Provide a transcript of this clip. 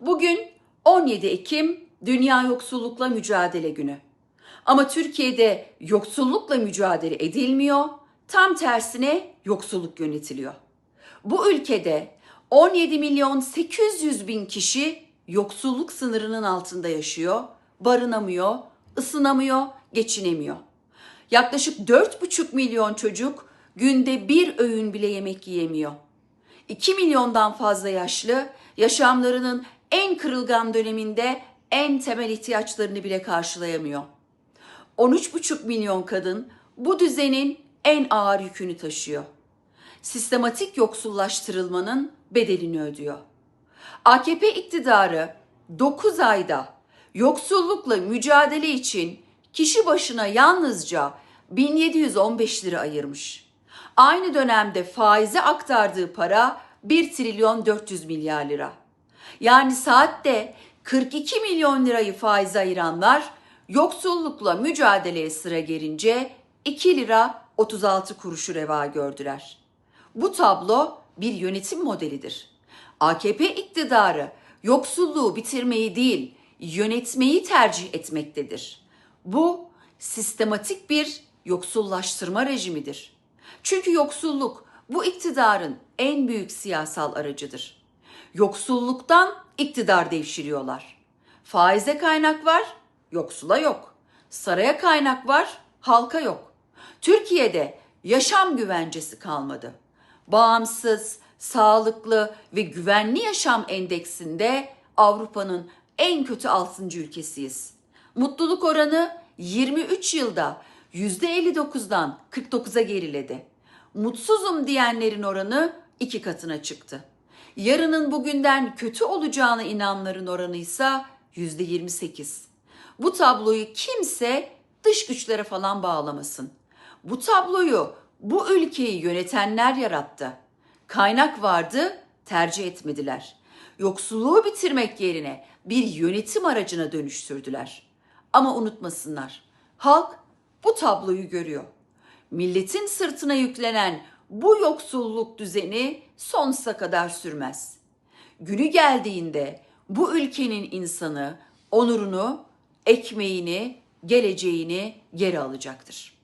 Bugün 17 Ekim Dünya Yoksullukla Mücadele Günü. Ama Türkiye'de yoksullukla mücadele edilmiyor, tam tersine yoksulluk yönetiliyor. Bu ülkede 17 milyon 800 bin kişi yoksulluk sınırının altında yaşıyor, barınamıyor, ısınamıyor, geçinemiyor. Yaklaşık 4,5 milyon çocuk günde bir öğün bile yemek yiyemiyor. 2 milyondan fazla yaşlı yaşamlarının en kırılgan döneminde en temel ihtiyaçlarını bile karşılayamıyor. 13,5 milyon kadın bu düzenin en ağır yükünü taşıyor. Sistematik yoksullaştırılmanın bedelini ödüyor. AKP iktidarı 9 ayda yoksullukla mücadele için kişi başına yalnızca 1715 lira ayırmış. Aynı dönemde faize aktardığı para 1 trilyon 400 milyar lira. Yani saatte 42 milyon lirayı faize ayıranlar yoksullukla mücadeleye sıra gelince 2 lira 36 kuruşu reva gördüler. Bu tablo bir yönetim modelidir. AKP iktidarı yoksulluğu bitirmeyi değil, yönetmeyi tercih etmektedir. Bu sistematik bir yoksullaştırma rejimidir. Çünkü yoksulluk bu iktidarın en büyük siyasal aracıdır. Yoksulluktan iktidar devşiriyorlar. Faize kaynak var, yoksula yok. Saraya kaynak var, halka yok. Türkiye'de yaşam güvencesi kalmadı. Bağımsız, sağlıklı ve güvenli yaşam endeksinde Avrupa'nın en kötü 6. ülkesiyiz. Mutluluk oranı 23 yılda %59'dan 49'a geriledi. Mutsuzum diyenlerin oranı iki katına çıktı. Yarının bugünden kötü olacağına inananların oranı ise %28. Bu tabloyu kimse dış güçlere falan bağlamasın. Bu tabloyu bu ülkeyi yönetenler yarattı. Kaynak vardı, tercih etmediler. Yoksulluğu bitirmek yerine bir yönetim aracına dönüştürdüler. Ama unutmasınlar. Halk bu tabloyu görüyor. Milletin sırtına yüklenen bu yoksulluk düzeni sonsuza kadar sürmez. Günü geldiğinde bu ülkenin insanı onurunu, ekmeğini, geleceğini geri alacaktır.